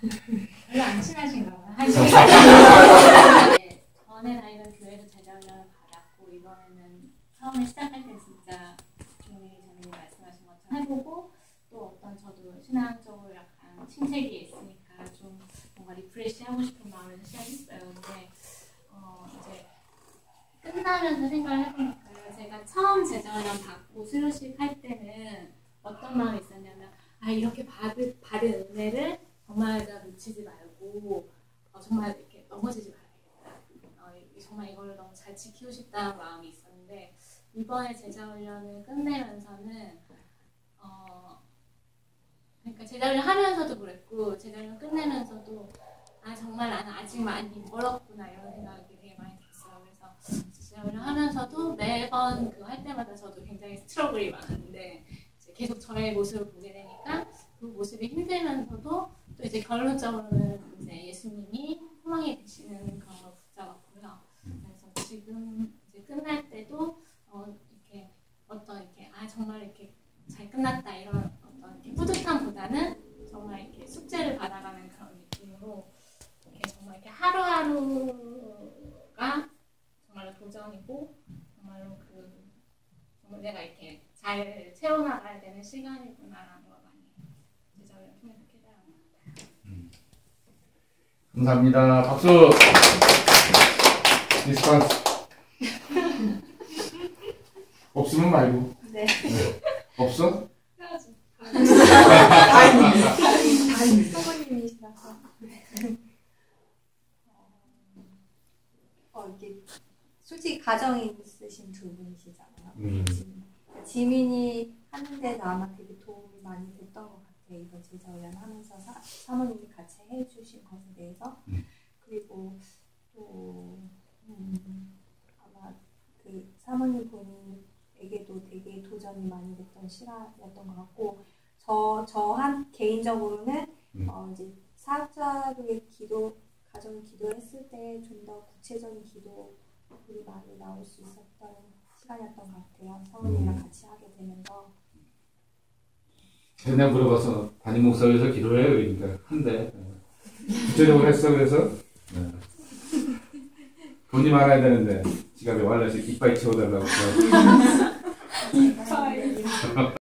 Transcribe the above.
별로 안 친하신가 봐요. 한 네, 전에 다니던 교회에서 제자훈련을 받았고 이번에는 처음에 시작할 때 진짜 종이 자매님 말씀하신 것처럼 해보고 또 어떤 저도 신앙적으로 약간 침체기에 있으니까 좀 뭔가 리프레시 하고 싶은 마음에서 시작했어요. 근데 어 이제 끝나면서 생각을 해보니까 제가 처음 제자훈련 받고 수료식 할 때는 어떤 마음이 있었냐면 아 이렇게 받은 받은 은혜를 정말 내가 놓치지 말고 어, 정말 이렇게 넘어지지 말아야겠다. 어, 이- 정말 이걸 너무 잘 지키고 싶다는 마음이 있었는데 이번에 제자훈련을 끝내면서는 어 그러니까 제자훈련 하면서도 그랬고 제자훈련 끝내면서도 아 정말 나는 아직 많이 멀었구나 이런 생각이 되게 많이 들었어요. 그래서 제자훈련 하면서도 매번 그거 할 때마다 저도 굉장히 스트러글이 많았는데 계속 저의 모습을 보게 되니까 그 모습이 힘들면서도 또 이제 결론적으로는 이제 예수님이 소망이 되시는 그런 걸 붙잡았고요. 그래서 지금 이제 끝날 때도 어 이렇게 어떤 이렇게 아 정말 이렇게 잘 끝났다 이런 어떤 이렇게 뿌듯함보다는 정말 이렇게 숙제를 받아가는 그런 느낌으로 이렇게 정말 이렇게 하루하루가 정말로 도전이고 정말로 그 정말 내가 이렇게 잘 채워나가야 되는 시간이구나라는 걸 많이 제자훈련 통해서. 감사합니다. 박수. 리스판스. 없으면 말고. 네. 없어? 사모님이시라서. 어, 이게 솔직히 가정이 있으신 두 분이시잖아요. 음. 지민. 지민이 하는 데는 아마 되게 도움이 많이 이번 제자훈련 하면서 사, 사모님이 같이 해주신 것에 대해서. 음. 그리고 또 음, 아마 그 사모님 본인에게도 되게 도전이 많이 됐던 시간이었던 것 같고 저 저한 개인적으로는 음. 어, 이제 사역자로의 기도 가정 기도했을 때 좀 더 구체적인 기도들이 많이 나올 수 있었던 시간이었던 것 같아요. 사모님이랑 음. 같이 하게 되면서 내가 물어봐서 담임 목사에서 기도해 그러니까 한대. 구체적으로 했어 그래서 네. 돈이 많아야 되는데 지갑에 wallet에 이빨 채워달라고. 그래서